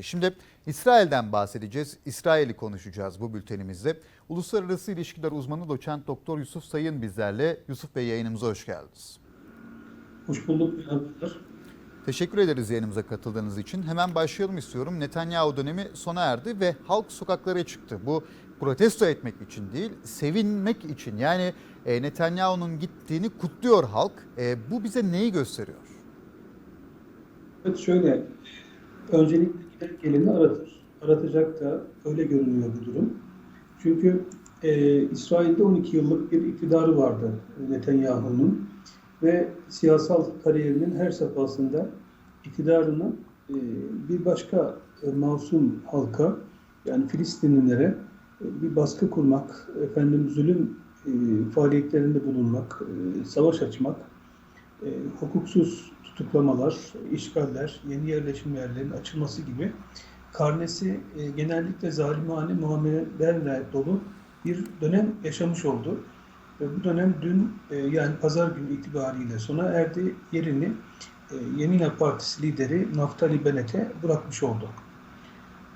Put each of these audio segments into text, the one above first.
Şimdi İsrail'den bahsedeceğiz. İsrail'i konuşacağız bu bültenimizde. Uluslararası İlişkiler uzmanı doçent doktor Yusuf Sayın bizlerle. Yusuf Bey yayınımıza hoş geldiniz. Hoş bulduk. Merhabalar. Teşekkür ederiz yayınımıza katıldığınız için. Hemen başlayalım istiyorum. Netanyahu dönemi sona erdi ve halk sokaklara çıktı. Bu protesto etmek için değil, sevinmek için. Yani e, Netanyahu'nun gittiğini kutluyor halk. E, bu bize neyi gösteriyor? Evet şöyle, öncelikle gider geleni aratır. Aratacak da öyle görünüyor bu durum. Çünkü e, İsrail'de 12 yıllık bir iktidarı vardı Netanyahu'nun ve siyasal kariyerinin her safhasında iktidarını e, bir başka e, masum halka yani Filistinlilere e, bir baskı kurmak, efendim zulüm e, faaliyetlerinde bulunmak, e, savaş açmak, e, hukuksuz tutuklamalar, işgaller, yeni yerleşim yerlerinin açılması gibi karnesi e, genellikle zalimane muamelelerle dolu bir dönem yaşamış oldu. Ve bu dönem dün e, yani pazar günü itibariyle sona erdi. Yerini e, Yemina Partisi lideri Naftali Bennett'e bırakmış oldu.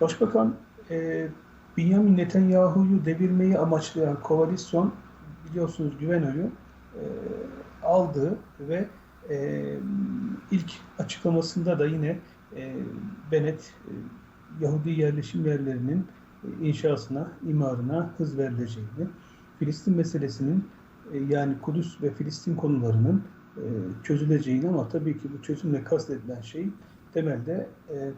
Başbakan e, Benjamin Netanyahu'yu devirmeyi amaçlayan koalisyon biliyorsunuz güven oyu e, aldı ve e, ilk açıklamasında da yine e, Bennett e, Yahudi yerleşim yerlerinin inşasına, imarına hız verileceğini, Filistin meselesinin e, yani Kudüs ve Filistin konularının e, çözüleceğini ama tabii ki bu çözümle kastedilen şey temelde e,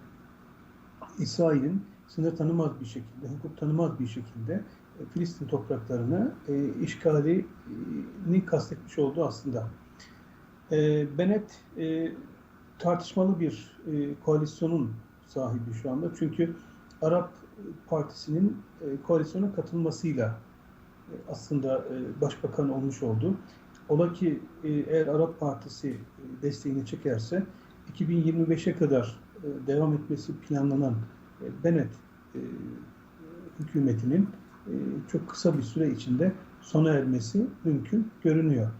İsrail'in sınır tanımaz bir şekilde, hukuk tanımaz bir şekilde e, Filistin topraklarını e, işgalini kastetmiş olduğu aslında. E, Bennett e, tartışmalı bir e, koalisyonun sahibi şu anda. Çünkü Arap Partisi'nin e, koalisyona katılmasıyla e, aslında e, başbakan olmuş oldu. Ola ki e, eğer Arap Partisi e, desteğini çekerse 2025'e kadar e, devam etmesi planlanan e, Bennett e, hükümetinin e, çok kısa bir süre içinde sona ermesi mümkün görünüyor.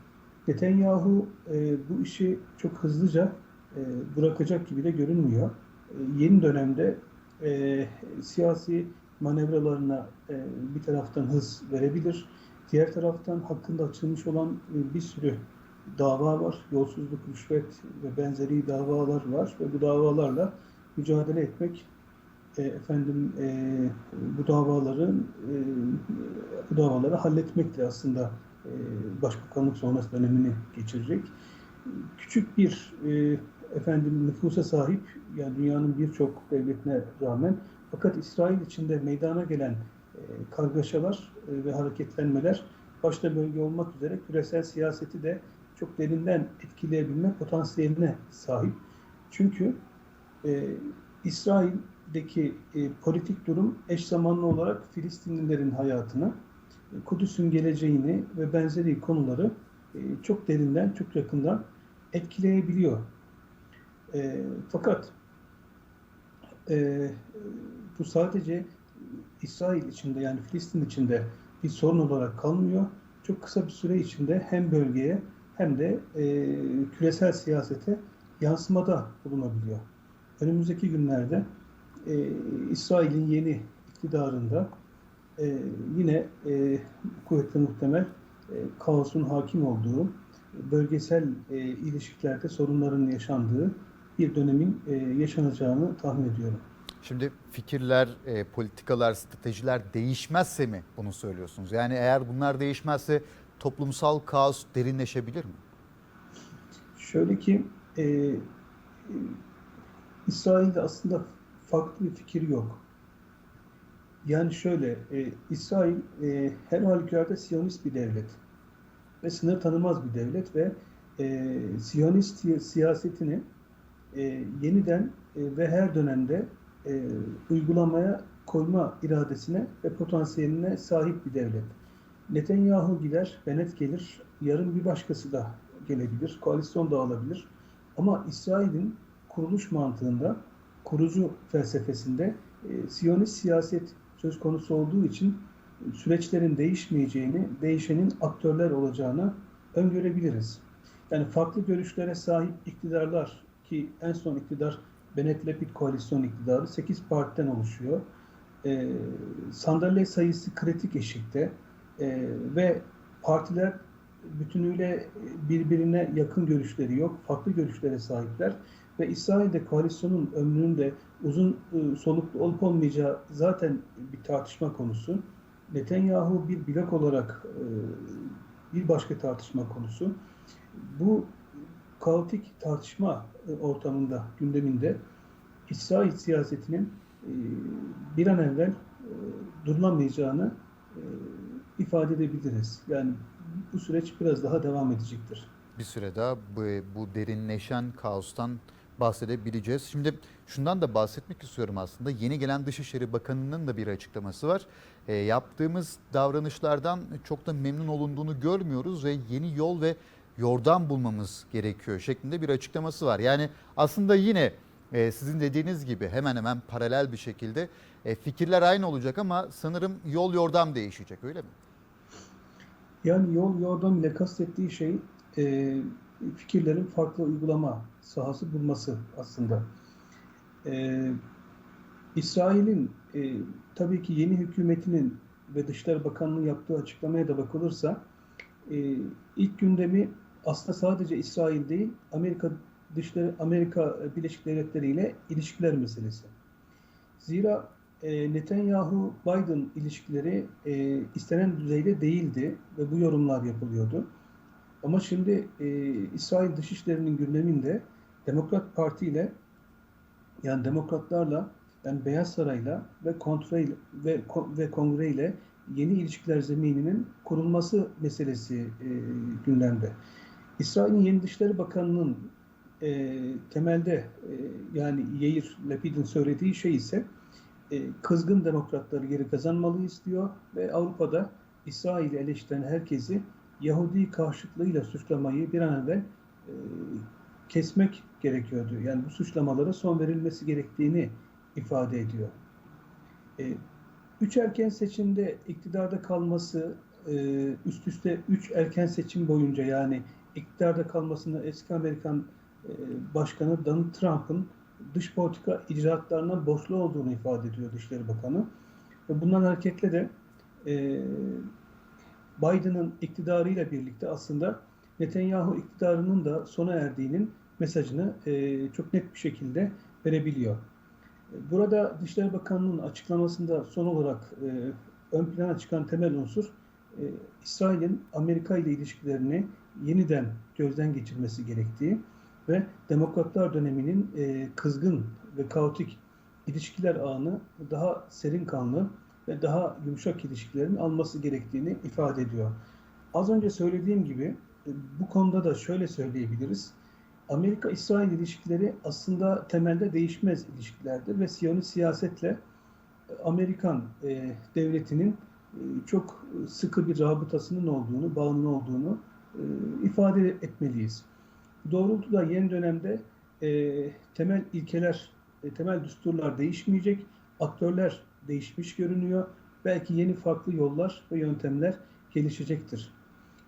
Netanyahu e, bu işi çok hızlıca e, bırakacak gibi de görünmüyor. E, yeni dönemde e, siyasi manevralarına e, bir taraftan hız verebilir. Diğer taraftan hakkında açılmış olan e, bir sürü dava var. Yolsuzluk, rüşvet ve benzeri davalar var ve bu davalarla mücadele etmek e, efendim e, bu davaların e, bu davaları halletmekle aslında başbakanlık sonrası dönemini geçirecek. Küçük bir e, efendim nüfusa sahip yani dünyanın birçok devletine rağmen fakat İsrail içinde meydana gelen e, kargaşalar e, ve hareketlenmeler başta bölge olmak üzere küresel siyaseti de çok derinden etkileyebilme potansiyeline sahip. Çünkü e, İsrail'deki e, politik durum eş zamanlı olarak Filistinlilerin hayatını, Kudüs'ün geleceğini ve benzeri konuları e, çok derinden, çok yakından etkileyebiliyor. E, fakat e, bu sadece İsrail içinde yani Filistin içinde bir sorun olarak kalmıyor. Çok kısa bir süre içinde hem bölgeye hem de e, küresel siyasete yansımada bulunabiliyor. Önümüzdeki günlerde e, İsrail'in yeni iktidarında e, yine e, kuvvetli muhtemel e, kaosun hakim olduğu, bölgesel e, ilişkilerde sorunların yaşandığı bir dönemin e, yaşanacağını tahmin ediyorum. Şimdi fikirler, e, politikalar, stratejiler değişmezse mi bunu söylüyorsunuz? Yani eğer bunlar değişmezse toplumsal kaos derinleşebilir mi? Şöyle ki e, İsrail'de aslında farklı bir fikir yok. Yani şöyle, e, İsrail e, her halükarda Siyonist bir devlet ve sınır tanımaz bir devlet ve e, Siyonist siyasetini e, yeniden e, ve her dönemde e, uygulamaya koyma iradesine ve potansiyeline sahip bir devlet. Netanyahu gider, Bennett gelir, yarın bir başkası da gelebilir, koalisyon da alabilir. Ama İsrail'in kuruluş mantığında, kurucu felsefesinde e, Siyonist siyaset söz konusu olduğu için süreçlerin değişmeyeceğini, değişenin aktörler olacağını öngörebiliriz. Yani farklı görüşlere sahip iktidarlar ki en son iktidar Bennett-Lepid koalisyon iktidarı 8 partiden oluşuyor. E, sandalye sayısı kritik eşikte E, ve partiler bütünüyle birbirine yakın görüşleri yok. Farklı görüşlere sahipler. Ve İsrail'de koalisyonun ömrünün de uzun e, soluklu olup olmayacağı zaten bir tartışma konusu. Netanyahu bir blok olarak e, bir başka tartışma konusu. Bu kaotik tartışma e, ortamında, gündeminde İsrail siyasetinin e, bir an evvel durulamayacağını ifade edebiliriz. Yani bu süreç biraz daha devam edecektir. Bir süre daha bu, bu derinleşen kaostan bahsedebileceğiz. Şimdi şundan da bahsetmek istiyorum aslında. Yeni gelen Dışişleri Bakanı'nın da bir açıklaması var. E, yaptığımız davranışlardan çok da memnun olunduğunu görmüyoruz ve yeni yol ve yordam bulmamız gerekiyor şeklinde bir açıklaması var. Yani aslında yine e, sizin dediğiniz gibi hemen hemen paralel bir şekilde e, fikirler aynı olacak ama sanırım yol yordam değişecek öyle mi? Yani yol yordam ile kastettiği şey e, fikirlerin farklı uygulama sahası bulması aslında. E, İsrail'in e, tabii ki yeni hükümetinin ve Dışişleri Bakanlığı'nın yaptığı açıklamaya da bakılırsa e, ilk gündemi aslında sadece İsrail değil Amerika Dışişleri Amerika Birleşik Devletleri ile ilişkiler meselesi. Zira e, Netanyahu-Biden ilişkileri e, istenen düzeyde değildi ve bu yorumlar yapılıyordu. Ama şimdi e, İsrail Dışişleri'nin gündeminde Demokrat Parti ile yani demokratlarla yani Beyaz Saray'la ve kontre ve ve kongre ile yeni ilişkiler zemininin kurulması meselesi e, gündemde. İsrail'in Yeni Dışişleri Bakanı'nın e, temelde e, yani Yair Lapid'in söylediği şey ise e, kızgın demokratları geri kazanmalıyız diyor ve Avrupa'da İsrail'i eleştiren herkesi Yahudi karşıtlığıyla suçlamayı bir an evvel e, kesmek gerekiyor diyor. Yani bu suçlamalara son verilmesi gerektiğini ifade ediyor. E, üç erken seçimde iktidarda kalması e, üst üste üç erken seçim boyunca yani iktidarda kalmasını eski Amerikan e, Başkanı Donald Trump'ın dış politika icraatlarına borçlu olduğunu ifade ediyor Dışişleri Bakanı. Ve bundan hareketle de e, Biden'ın iktidarıyla birlikte aslında Netanyahu iktidarının da sona erdiğinin mesajını e, çok net bir şekilde verebiliyor. Burada Dışişleri Bakanlığı'nın açıklamasında son olarak e, ön plana çıkan temel unsur e, İsrail'in Amerika ile ilişkilerini yeniden gözden geçirmesi gerektiği ve demokratlar döneminin e, kızgın ve kaotik ilişkiler ağını daha serin kanlı ve daha yumuşak ilişkilerin alması gerektiğini ifade ediyor. Az önce söylediğim gibi e, bu konuda da şöyle söyleyebiliriz. Amerika-İsrail ilişkileri aslında temelde değişmez ilişkilerdir ve Siyonist siyasetle e, Amerikan e, devletinin e, çok sıkı bir rabıtasının olduğunu, bağının olduğunu e, ifade etmeliyiz. Doğrultuda yeni dönemde e, temel ilkeler, e, temel düsturlar değişmeyecek, aktörler değişmiş görünüyor. Belki yeni farklı yollar ve yöntemler gelişecektir.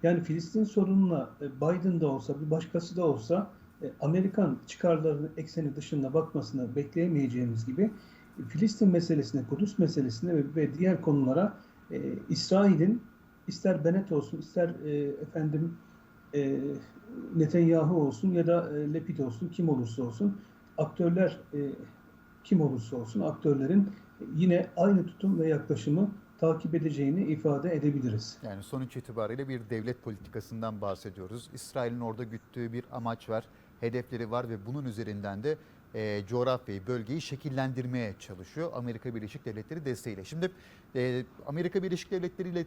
Yani Filistin sorununa e, Biden da olsa, bir başkası da olsa e, Amerikan çıkarlarının ekseni dışında bakmasını bekleyemeyeceğimiz gibi e, Filistin meselesine, Kudüs meselesine ve, diğer konulara e, İsrail'in ister Bennett olsun, ister e, efendim e, Netanyahu olsun ya da e, Lepid olsun, kim olursa olsun aktörler e, kim olursa olsun aktörlerin yine aynı tutum ve yaklaşımı takip edeceğini ifade edebiliriz. Yani sonuç itibariyle bir devlet politikasından bahsediyoruz. İsrail'in orada güttüğü bir amaç var, hedefleri var ve bunun üzerinden de e, coğrafyayı, bölgeyi şekillendirmeye çalışıyor Amerika Birleşik Devletleri desteğiyle. Şimdi e, Amerika Birleşik Devletleri ile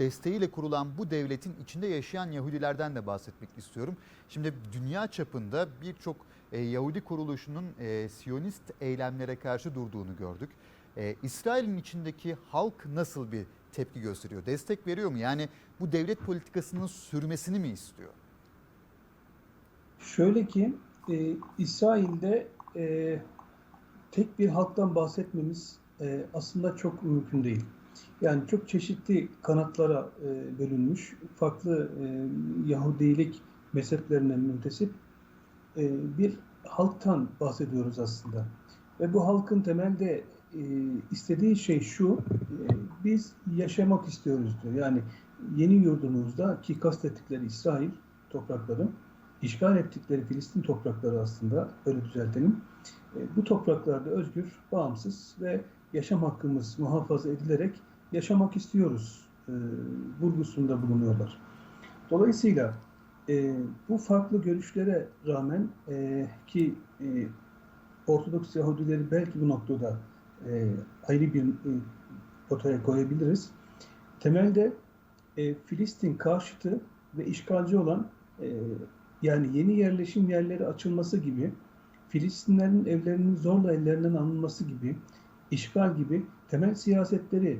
desteğiyle kurulan bu devletin içinde yaşayan Yahudilerden de bahsetmek istiyorum. Şimdi dünya çapında birçok e, Yahudi kuruluşunun e, Siyonist eylemlere karşı durduğunu gördük. E, İsrail'in içindeki halk nasıl bir tepki gösteriyor? Destek veriyor mu? Yani bu devlet politikasının sürmesini mi istiyor? Şöyle ki e, İsrail'de e, tek bir halktan bahsetmemiz e, aslında çok mümkün değil. Yani çok çeşitli kanatlara e, bölünmüş, farklı e, Yahudilik mezheplerine müntesip e, bir halktan bahsediyoruz aslında. Ve bu halkın temelde e, istediği şey şu, e, biz yaşamak istiyoruz diyor. Yani yeni yurdumuzda ki kastettikleri İsrail toprakları, işgal ettikleri Filistin toprakları aslında öyle düzeltelim. E, bu topraklarda özgür, bağımsız ve yaşam hakkımız muhafaza edilerek yaşamak istiyoruz e, vurgusunda bulunuyorlar. Dolayısıyla e, bu farklı görüşlere rağmen e, ki e, Ortodoks Yahudileri belki bu noktada e, ayrı bir e, potaya koyabiliriz. Temelde e, Filistin karşıtı ve işgalci olan e, yani yeni yerleşim yerleri açılması gibi, Filistinlerin evlerinin zorla ellerinden alınması gibi, işgal gibi temel siyasetleri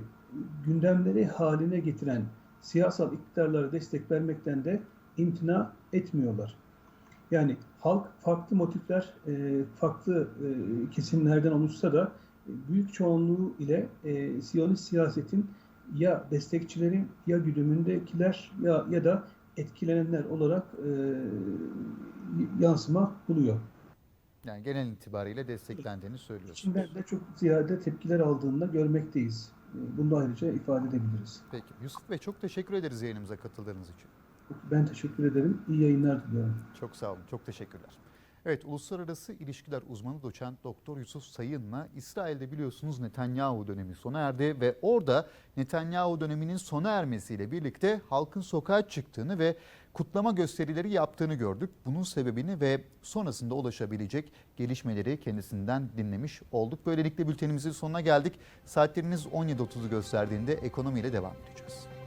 gündemleri haline getiren siyasal iktidarlara destek vermekten de imtina etmiyorlar. Yani halk farklı motifler, e, farklı e, kesimlerden oluşsa da büyük çoğunluğu ile e, Siyonist siyasetin ya destekçileri ya güdümündekiler ya ya da etkilenenler olarak e, yansıma buluyor. Yani genel itibariyle desteklendiğini söylüyorsunuz. İçinden de çok ziyade tepkiler aldığında görmekteyiz. E, Bunu da ayrıca ifade edebiliriz. Peki Yusuf Bey çok teşekkür ederiz yayınımıza katıldığınız için. Ben teşekkür ederim. İyi yayınlar diliyorum. Çok sağ olun, çok teşekkürler. Evet, uluslararası ilişkiler uzmanı doçent Doktor Yusuf Sayın'la İsrail'de biliyorsunuz Netanyahu dönemi sona erdi ve orada Netanyahu döneminin sona ermesiyle birlikte halkın sokağa çıktığını ve kutlama gösterileri yaptığını gördük. Bunun sebebini ve sonrasında ulaşabilecek gelişmeleri kendisinden dinlemiş olduk. Böylelikle bültenimizin sonuna geldik. Saatleriniz 17.30'u gösterdiğinde ekonomiyle devam edeceğiz.